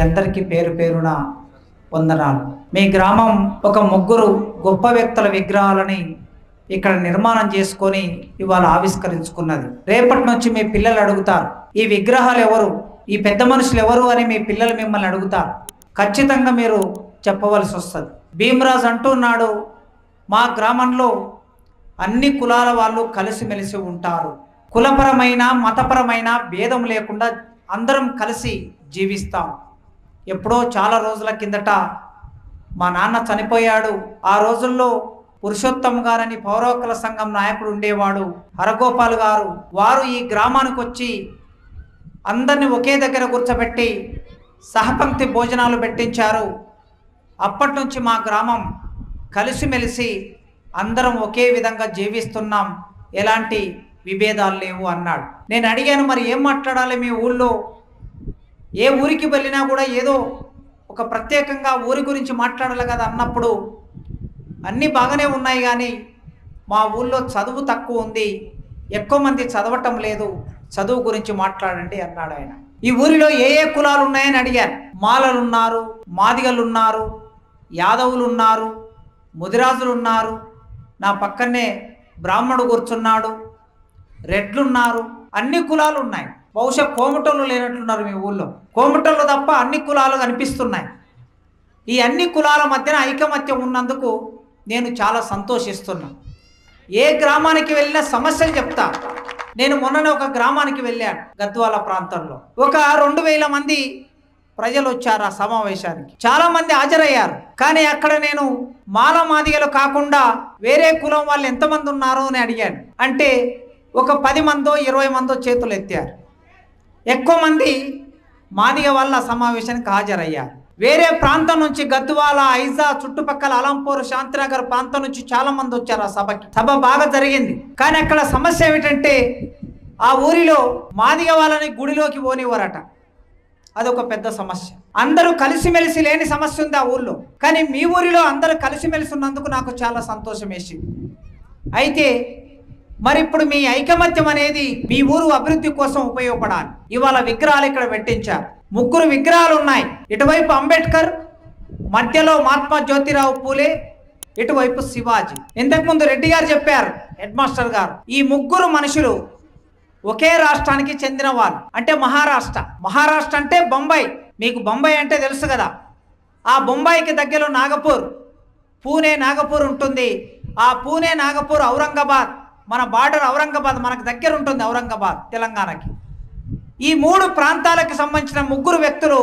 అందరికీ పేరు పేరున వందనాలు. మీ గ్రామం ఒక ముగ్గురు గొప్ప వ్యక్తుల విగ్రహాలని ఇక్కడ నిర్మాణం చేసుకొని ఇవాళ ఆవిష్కరించుకున్నది. రేపటి నుంచి మీ పిల్లలు అడుగుతారు ఈ విగ్రహాలు ఎవరు? ఈ పెద్ద మనుషులు ఎవరు? అని మీ పిల్లలు మిమ్మల్ని అడుగుతారు. ఖచ్చితంగా మీరు చెప్పవలసి వస్తుంది. భీమరాజు అంటున్నాడు మా గ్రామంలో అన్ని కులాల వాళ్ళు కలిసిమెలిసి ఉంటారు. కులపరమైన మతపరమైన భేదం లేకుండా అందరం కలిసి జీవిస్తాం. ఎప్పుడో చాలా రోజుల కిందట మా నాన్న చనిపోయాడు. ఆ రోజుల్లో పురుషోత్తమ్ గారని పౌరవకుల సంఘం నాయకుడు ఉండేవాడు హరగోపాల్ గారు. వారు ఈ గ్రామానికి వచ్చి అందరిని ఒకే దగ్గర కూర్చోబెట్టి సహపంక్తి భోజనాలు పెట్టించారు. అప్పటి నుంచి మా గ్రామం కలిసిమెలిసి అందరం ఒకే విధంగా జీవిస్తున్నాం. ఎలాంటి విభేదాలు లేవు అన్నాడు. నేను అడిగాను మరి ఏం మాట్లాడాలి మీ ఊళ్ళో? ఏ ఊరికి వెళ్ళినా కూడా ఏదో ఒక ప్రత్యేకంగా ఊరి గురించి మాట్లాడాలి కదా అన్నప్పుడు అన్నీ బాగానే ఉన్నాయి కానీ మా ఊళ్ళో చదువు తక్కువ ఉంది ఎక్కువ మంది చదవటం లేదు చదువు గురించి మాట్లాడండి అన్నాడు ఆయన. ఈ ఊరిలో ఏ ఏ కులాలు ఉన్నాయని అడిగాను. మాలలున్నారు మాదిగలున్నారు యాదవులున్నారు యాదవులు ఉన్నారు ముదిరాజులు ఉన్నారు నా పక్కనే బ్రాహ్మణుడు కూర్చున్నాడు రెడ్లున్నారు అన్ని కులాలు ఉన్నాయి. బహుశా కోమటోళ్ళు లేనట్లున్నారు మీ ఊళ్ళో. కోమటోళ్ళు తప్ప అన్ని కులాలు కనిపిస్తున్నాయి. ఈ అన్ని కులాల మధ్యన ఐకమత్యం ఉన్నందుకు నేను చాలా సంతోషిస్తున్నా. ఏ గ్రామానికి వెళ్ళినా సమస్యలు చెప్తా. నేను మొన్ననే ఒక గ్రామానికి వెళ్ళాను గద్వాల ప్రాంతంలో. ఒక రెండు వేల మంది ప్రజలు వచ్చారు ఆ సమావేశానికి. చాలా మంది హాజరయ్యారు. కానీ అక్కడ నేను మాల మాదిగలు కాకుండా వేరే కులం వాళ్ళు ఎంతమంది ఉన్నారో అని అడిగాను. అంటే ఒక పది మందో ఇరవై మందో చేతులు ఎత్తారు. ఎక్కువ మంది మాదిగ వాళ్ళ సమావేశానికి హాజరయ్యారు. వేరే ప్రాంతం నుంచి గద్వాల ఐజా చుట్టుపక్కల అలంపూర్ శాంతినగర్ ప్రాంతం నుంచి చాలా మంది వచ్చారు ఆ సభకి. సభ బాగా జరిగింది. కానీ అక్కడ సమస్య ఏమిటంటే ఆ ఊరిలో మాదిగ వాళ్ళని గుడిలోకి పోనివ్వరట. అదొక పెద్ద సమస్య. అందరూ కలిసిమెలిసి లేని సమస్య ఉంది ఆ ఊళ్ళో కానీ మీ ఊరిలో అందరూ కలిసిమెలిసి ఉన్నందుకు నాకు చాలా సంతోషం వేసింది. అయితే మరి ఇప్పుడు మీ ఐకమత్యం అనేది మీ ఊరు అభివృద్ధి కోసం ఉపయోగపడాలి. ఇవాళ విగ్రహాలు ఇక్కడ పెట్టించారు. ముగ్గురు విగ్రహాలు ఉన్నాయి. ఇటువైపు అంబేద్కర్ మధ్యలో మహాత్మా జ్యోతిరావు పూలే ఇటువైపు శివాజీ. ఇంతకుముందు రెడ్డి గారు చెప్పారు హెడ్ మాస్టర్ గారు ఈ ముగ్గురు మనుషులు ఒకే రాష్ట్రానికి చెందిన వాళ్ళు. అంటే మహారాష్ట్ర. మహారాష్ట్ర అంటే బొంబాయి. మీకు బొంబాయి అంటే తెలుసు కదా. ఆ బొంబాయికి దగ్గరలో నాగపూర్. పూణే నాగపూర్ ఉంటుంది. ఆ పూణే నాగపూర్ ఔరంగాబాద్. మన బార్డర్ ఔరంగాబాద్ మనకు దగ్గర ఉంటుంది ఔరంగాబాద్ తెలంగాణకి. ఈ మూడు ప్రాంతాలకు సంబంధించిన ముగ్గురు వ్యక్తులు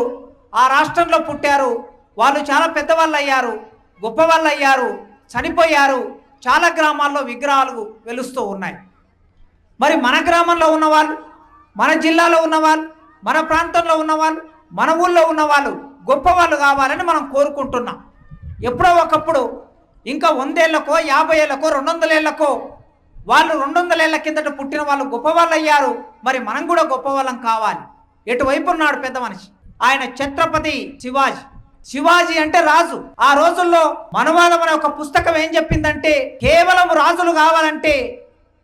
ఆ రాష్ట్రంలో పుట్టారు. వాళ్ళు చాలా పెద్దవాళ్ళు అయ్యారు గొప్పవాళ్ళు అయ్యారు చనిపోయారు. చాలా గ్రామాల్లో విగ్రహాలు వెలుస్తూ ఉన్నాయి. మరి మన గ్రామంలో ఉన్నవాళ్ళు మన జిల్లాలో ఉన్నవాళ్ళు మన ప్రాంతంలో ఉన్నవాళ్ళు మన ఊళ్ళో ఉన్నవాళ్ళు గొప్పవాళ్ళు కావాలని మనం కోరుకుంటున్నాం. ఎప్పుడో ఒకప్పుడు ఇంకా వందేళ్ళకో యాభై ఏళ్ళకో రెండు వందలేళ్ళకో వాళ్ళు రెండు వందలేళ్ళ కిందట పుట్టిన వాళ్ళు గొప్పవాళ్ళు అయ్యారు మరి మనం కూడా గొప్పవాళ్ళం కావాలి. ఎటువైపు ఉన్నాడు పెద్ద మనిషి? ఆయన ఛత్రపతి శివాజీ. శివాజీ అంటే రాజు. ఆ రోజుల్లో మనువాదం అనే ఒక పుస్తకం ఏం చెప్పిందంటే కేవలం రాజులు కావాలంటే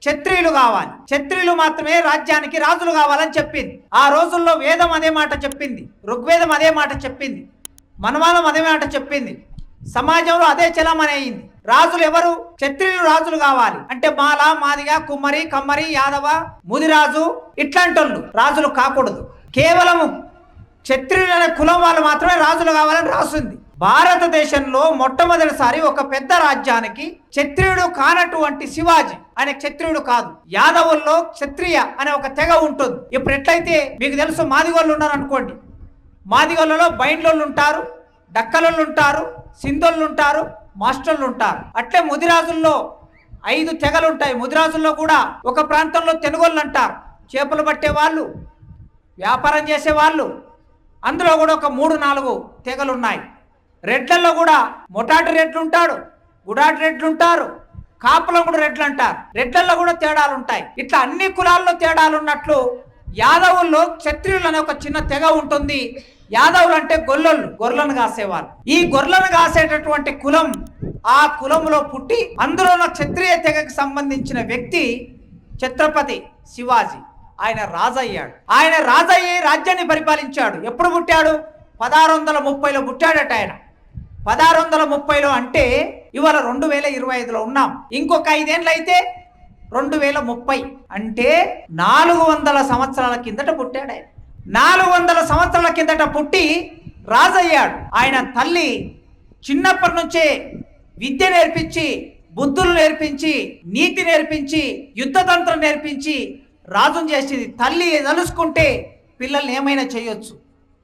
క్షత్రియులు కావాలి. క్షత్రియులు మాత్రమే రాజ్యానికి రాజులు కావాలని చెప్పింది. ఆ రోజుల్లో వేదం అదే మాట చెప్పింది. ఋగ్వేదం అదే మాట చెప్పింది. మనవాదం అదే మాట చెప్పింది. సమాజంలో అదే చలమని అయింది రాజులు ఎవరు? క్షత్రియులు రాజులు కావాలి. అంటే మాల మాదిగ కుమ్మరి కమ్మరి యాదవ ముదిరాజు ఇట్లాంటి రాజులు కాకూడదు. కేవలము క్షత్రియులనే కులం వాళ్ళు మాత్రమే రాజులు కావాలని రాసింది. భారతదేశంలో మొట్టమొదటిసారి ఒక పెద్ద రాజ్యానికి క్షత్రియుడు కానటువంటి శివాజీ ఆయన క్షత్రియుడు కాదు. యాదవుల్లో క్షత్రియ అనే ఒక తెగ ఉంటుంది. ఇప్పుడు ఎట్లయితే మీకు తెలుసు మాదిగోళ్ళు ఉన్నారు అనుకోండి మాదిగోళ్ళలో బైండ్లోళ్ళు ఉంటారు డక్కలోళ్ళు ఉంటారు సింధోళ్ళు ఉంటారు మాస్టర్లు ఉంటారు అట్లే ముదిరాజుల్లో ఐదు తెగలు ఉంటాయి ముదిరాజుల్లో కూడా ఒక ప్రాంతంలో తెనుగోళ్ళు అంటారు చేపలు పట్టే వాళ్ళు వ్యాపారం చేసే వాళ్ళు అందులో కూడా ఒక మూడు నాలుగు తెగలు ఉన్నాయి రెడ్లలో కూడా మొటాటి రెడ్లు ఉంటాడు గుడాటి రెడ్లు ఉంటారు కాపులం కూడా రెడ్లు అంటారు రెడ్లలో కూడా తేడాలు ఉంటాయి ఇట్లా అన్ని కులాల్లో తేడాలు ఉన్నట్లు యాదవుల్లో క్షత్రియులు అనే ఒక చిన్న తెగ ఉంటుంది. యాదవులు అంటే గొల్లలు గొర్రెలను కాసేవారు ఈ గొర్రెలను కాసేటటువంటి కులం ఆ కులంలో పుట్టి అందులో ఉన్న క్షత్రియ తెగకు సంబంధించిన వ్యక్తి ఛత్రపతి శివాజీ. ఆయన రాజయ్యాడు. ఆయన రాజయ్యి రాజ్యాన్ని పరిపాలించాడు. ఎప్పుడు పుట్టాడు? పదహారు వందల ముప్పైలో పుట్టాడట ఆయన. పదహారు వందల ముప్పైలో అంటే ఇవాళ రెండు వేల ఇరవై ఐదులో ఉన్నాం. ఇంకొక ఐదేళ్ళు అయితే రెండు వేల ముప్పై. అంటే నాలుగు వందల సంవత్సరాల కిందట పుట్టాడు ఆయన. నాలుగు వందల సంవత్సరాల కిందట పుట్టి రాజయ్యాడు. ఆయన తల్లి చిన్నప్పటి నుంచే విద్య నేర్పించి బుద్ధులు నేర్పించి నీతి నేర్పించి యుద్ధతంత్రం నేర్పించి రాజును చేసింది. తల్లి తలుసుకుంటే పిల్లల్ని ఏమైనా చేయొచ్చు.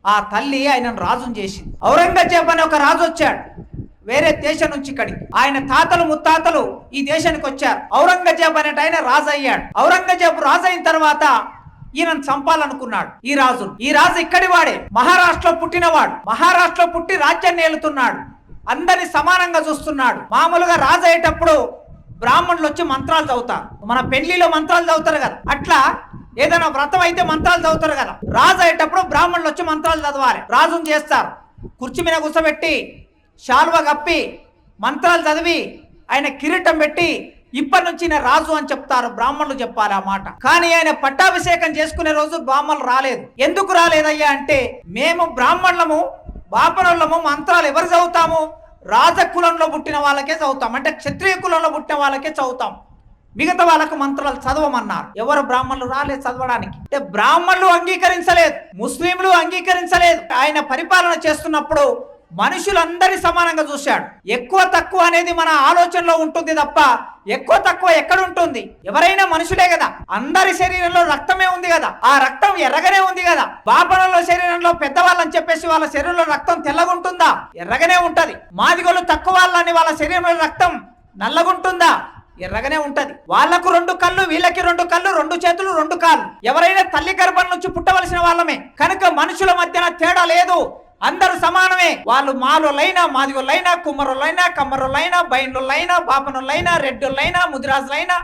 ఆ తల్లి ఆయనను రాజును చేసింది. ఔరంగజేబ్ అనే ఒక రాజు వచ్చాడు. వేరే దేశం నుంచి ఇక్కడికి. ఆయన తాతలు ముత్తాతలు ఈ దేశానికి వచ్చారు. ఔరంగజేబ్ అనేట ఆయన రాజు అయ్యాడు ఔరంగజేబు రాజు అయిన తర్వాత ఈయనను చంపాలనుకున్నాడు. ఈ రాజు ఈ రాజు ఇక్కడి వాడే. మహారాష్ట్రలో పుట్టినవాడు. మహారాష్ట్రలో పుట్టి రాజ్యాన్ని ఏలుతున్నాడు అందరిని సమానంగా చూస్తున్నాడు. మామూలుగా రాజు అయ్యేటప్పుడు బ్రాహ్మణులు వచ్చి మంత్రాలు చదువుతారు. మన పెళ్ళిలో మంత్రాలు చదువుతారు కదా. అట్లా ఏదైనా వ్రతం అయితే మంత్రాలు చదువుతారు కదా. రాజు అయ్యేటప్పుడు బ్రాహ్మణులు వచ్చి మంత్రాలు చదవాలి. రాజును చేస్తారు. కుర్చీ మీద కూర్చోబెట్టి శాల్వ కప్పి మంత్రాలు చదివి ఆయన కిరీటం పెట్టి ఇప్పటి నుంచి నేను రాజు అని చెప్తారు బ్రాహ్మణులు చెప్పాలి ఆ మాట. కానీ ఆయన పట్టాభిషేకం చేసుకునే రోజు బ్రాహ్మణులు రాలేదు. ఎందుకు రాలేదయ్యా అంటే మేము బ్రాహ్మణులము బాపనులము మంత్రాలు ఎవరు చదువుతాము? రాజకులంలో పుట్టిన వాళ్ళకే చదువుతాం. అంటే క్షత్రియ కులంలో పుట్టిన వాళ్ళకే చదువుతాం. మిగతా వాళ్ళకు మంత్రాలు చదవమన్నారు. ఎవరు బ్రాహ్మణులు రాలేదు చదవడానికి. అంటే బ్రాహ్మణులు అంగీకరించలేదు ముస్లింలు అంగీకరించలేదు. ఆయన పరిపాలన చేస్తున్నప్పుడు మనుషులందరి సమానంగా చూశాడు. ఎక్కువ తక్కువ అనేది మన ఆలోచనలో ఉంటుంది తప్ప ఎక్కువ తక్కువ ఎక్కడ ఉంటుంది? ఎవరైనా మనుషులే కదా. అందరి శరీరంలో రక్తమే ఉంది కదా. ఆ రక్తం ఎర్రగానే ఉంది కదా. బాపనలో శరీరంలో పెద్దవాళ్ళని చెప్పేసి వాళ్ళ శరీరంలో రక్తం తెల్లగుంటుందా? ఎర్రగానే ఉంటది. మాదిగోళ్ళు తక్కువ వాళ్ళని వాళ్ళ శరీరంలో రక్తం నల్లగుంటుందా? ఎర్రగానే ఉంటది. వాళ్ళకు రెండు కళ్ళు వీళ్ళకి రెండు కళ్ళు రెండు చేతులు రెండు కాళ్ళు. ఎవరైనా తల్లి గర్భం నుంచి పుట్టవలసిన వాళ్ళమే. కనుక మనుషుల మధ్యన తేడా లేదు. అందరూ సమానమే. వాళ్ళు మాలోలైనా మాదిగోళ్ళైనా కుమ్మరులైనా కమ్మరులైనా బైండ్రులైనా బాపనులైనా రెడ్డులైనా ముదిరాజులైనా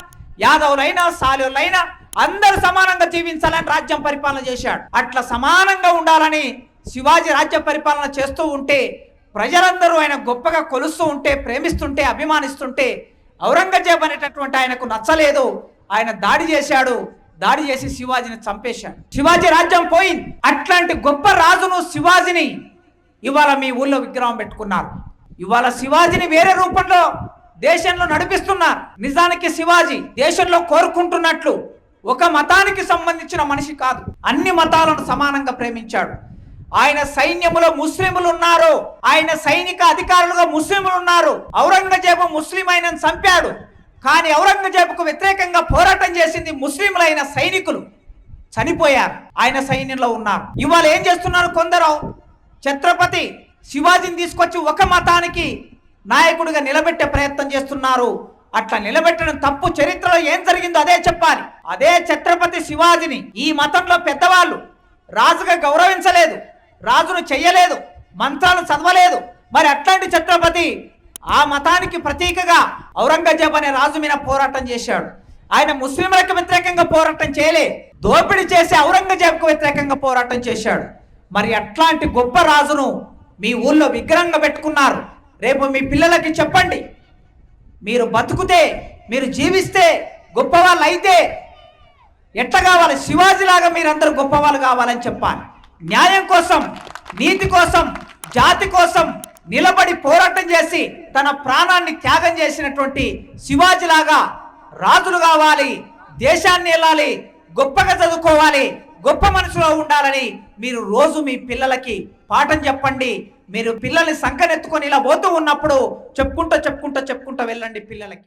యాదవులైనా సాలులైనా అందరూ సమానంగా జీవించాలని రాజ్యం పరిపాలన చేశాడు. అట్లా సమానంగా ఉండాలని శివాజీ రాజ్య పరిపాలన చేస్తూ ఉంటే ప్రజలందరూ ఆయన గొప్పగా కొలుస్తూ ఉంటే ప్రేమిస్తుంటే అభిమానిస్తుంటే ఔరంగజేబ్ అనేటటువంటి ఆయనకు నచ్చలేదు. ఆయన దాడి చేశాడు. దాడి చేసి శివాజీని చంపేశాడు. శివాజీ రాజ్యం పోయింది. అట్లాంటి గొప్ప రాజును శివాజీని ఇవాళ మీ ఊళ్ళో విగ్రహం పెట్టుకున్నారు. ఇవాళ శివాజీని వేరే రూపంలో దేశంలో నడిపిస్తున్నారు. నిజానికి శివాజీ దేశంలో కోరుకుంటున్నట్లు ఒక మతానికి సంబంధించిన మనిషి కాదు. అన్ని మతాలను సమానంగా ప్రేమించాడు. ఆయన సైన్యములో ముస్లింలు ఉన్నారు. ఆయన సైనిక అధికారులుగా ముస్లింలు ఉన్నారు. ఔరంగజేబు ముస్లిం ఆయనను చంపాడు. కానీ ఔరంగజేబుకు వ్యతిరేకంగా పోరాటం చేసింది ముస్లింలైన సైనికులు. చనిపోయారు. ఆయన సైన్యంలో ఉన్నారు. ఇవాళ ఏం చేస్తున్నారు కొందరు? ఛత్రపతి శివాజీని తీసుకొచ్చి ఒక మతానికి నాయకుడిగా నిలబెట్టే ప్రయత్నం చేస్తున్నారు. అట్లా నిలబెట్టడం తప్పు చరిత్రలో ఏం జరిగిందో అదే చెప్పాలి. అదే ఛత్రపతి శివాజీని ఈ మతంలో పెద్దవాళ్ళు రాజుగా గౌరవించలేదు. రాజును చెయ్యలేదు. మంత్రాలు చదవలేదు. మరి అట్లాంటి ఛత్రపతి ఆ మతానికి ప్రతీకగా ఔరంగజేబ్ అనే రాజు మీద పోరాటం చేశాడు. ఆయన ముస్లింలకు వ్యతిరేకంగా పోరాటం చేయలే. దోపిడీ చేసి ఔరంగజేబ్కు వ్యతిరేకంగా పోరాటం చేశాడు. మరి అట్లాంటి గొప్ప రాజును మీ ఊళ్ళో విగ్రహంగా పెట్టుకున్నారు. రేపు మీ పిల్లలకి చెప్పండి. మీరు బతుకుతే మీరు జీవిస్తే గొప్పవాళ్ళు అయితే ఎట్లా కావాలి? శివాజీలాగా మీరందరూ గొప్పవాళ్ళు కావాలని చెప్పాలి. న్యాయం కోసం నీతి కోసం జాతి కోసం నిలబడి పోరాటం చేసి తన ప్రాణాన్ని త్యాగం చేసినటువంటి శివాజీలాగా రాజులు కావాలి దేశాన్ని వెళ్ళాలి గొప్పగా చదువుకోవాలి గొప్ప మనసులో ఉండాలని మీరు రోజు మీ పిల్లలకి పాఠం చెప్పండి. మీరు పిల్లల్ని సంకనెత్తుకొని ఇలా పోతూ ఉన్నప్పుడు చెప్పుకుంటూ చెప్పుకుంటూ చెప్పుకుంటూ వెళ్ళండి పిల్లలకి.